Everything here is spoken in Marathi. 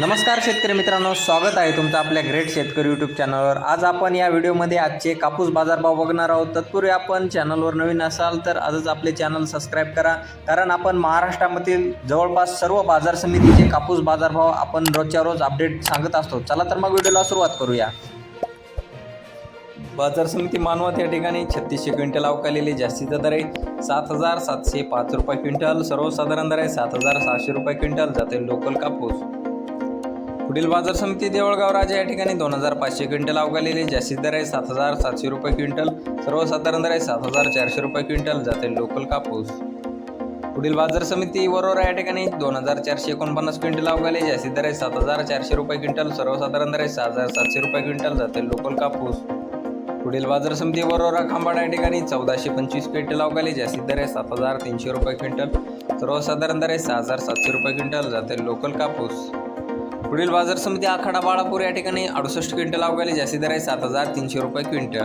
नमस्कार शेतकरी मित्रांनो स्वागत आहे तुमचं आपल्या ग्रेट शेतकरी यूट्यूब चॅनलवर आज आपण या व्हिडिओमध्ये आजचे कापूस बाजारभाव बघणार आहोत. तत्पूर्वी आपण चॅनलवर नवीन असाल तर आजच आपले चॅनल सबस्क्राईब करा. कारण आपण महाराष्ट्रामधील जवळपास सर्व बाजार समितीचे कापूस बाजारभाव आपण रोजच्या रोज अपडेट सांगत असतो. चला तर मग व्हिडिओला सुरुवात करूया. बाजार समिती मानवत या ठिकाणी छत्तीसशे क्विंटल अवकालेली जास्तीचा दर आहे. सात हजार सातशे पाच रुपये क्विंटल सर्वसाधारण दर आहे सात हजार सहाशे रुपये क्विंटल जाते लोकल कापूस. पुढील बाजार समिती देवळगाव राजा या ठिकाणी दोन हजार पाचशे क्विंटल अवकालेली जास्तीत दर आहे सात हजार सातशे रुपये क्विंटल. सर्वसाधारण दर आहे सात हजार चारशे रुपये क्विंटल. जाते लोकल कापूस. पुढील बाजार समिती वरोरा या ठिकाणी दोन हजार चारशे एकोणपन्नास क्विंटल अवकाले जास्तीत दर आहे सात हजार चारशे रुपये क्विंटल. सर्वसाधारण दर आहे सहा हजार सातशे रुपये क्विंटल. जाते लोकल कापूस. पुढील बाजार समिती वरोरा खांबाडा या ठिकाणी चौदाशे पंचवीस क्विंटल अवकाले जास्तीत दर आहे सात हजार तीनशे रुपये क्विंटल. सर्वसाधारण दर आहे सहा हजार सातशे रुपये क्विंटल. जाते लोकल कापूस. पुढील बाजार समिती आखाडा बाळापूर या ठिकाणी अडुसष्ट क्विंटल अवकाले जास्तीत दर आहे सात हजार तीनशे रुपये क्विंटल.